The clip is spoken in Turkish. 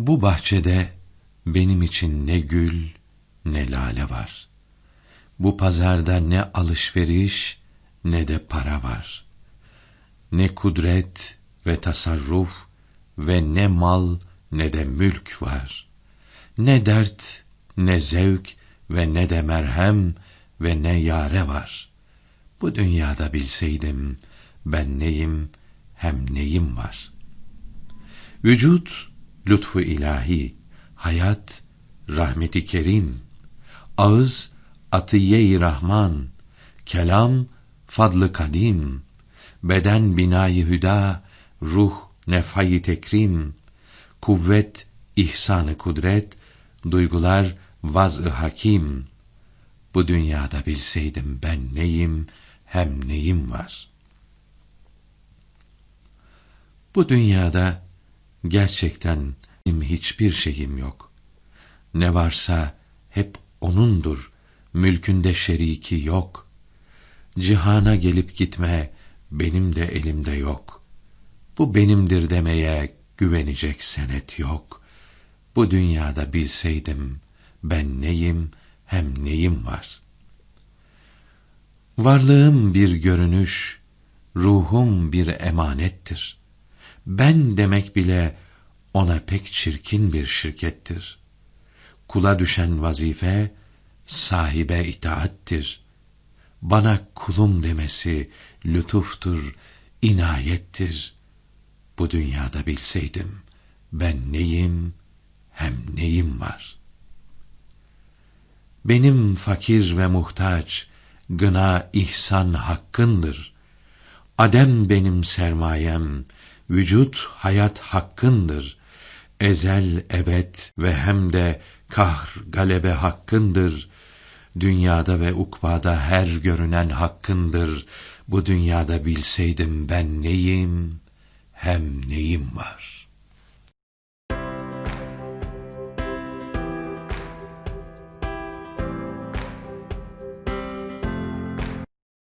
Bu bahçede benim için ne gül ne lale var. Bu pazarda ne alışveriş ne de para var. Ne kudret ve tasarruf ve ne mal ne de mülk var. Ne dert ne zevk ve ne de merhem ve ne yare var. Bu dünyada bilseydim ben neyim hem neyim var. Vücut lütfu ilahi, hayat rahmeti kerim, ağız atiye-i rahman, kelam fadlı kadim, beden binayı hüda, ruh nefhayı tekrim, kuvvet ihsanı kudret, duygular vaz-ı hakim. Bu dünyada bilseydim ben neyim hem neyim var. Bu dünyada gerçekten hiçbir şeyim yok. Ne varsa hep O'nundur, mülkünde şeriki yok. Cihana gelip gitme, benim de elimde yok. Bu benimdir demeye güvenecek senet yok. Bu dünyada bilseydim, ben neyim hem neyim var. Varlığım bir görünüş, ruhum bir emanettir. Ben demek bile ona pek çirkin bir şirkettir. Kula düşen vazife sahibe itaattir. Bana kulum demesi lütuftur, inayettir. Bu dünyada bilseydim ben neyim hem neyim var. Benim fakir ve muhtaç, gına ihsan hakkındır. Adem benim sermayem, vücut hayat hakkındır. Ezel ebed ve hem de kahr galebe hakkındır. Dünyada ve ukbada her görünen hakkındır. Bu dünyada bilseydim ben neyim, hem neyim var.''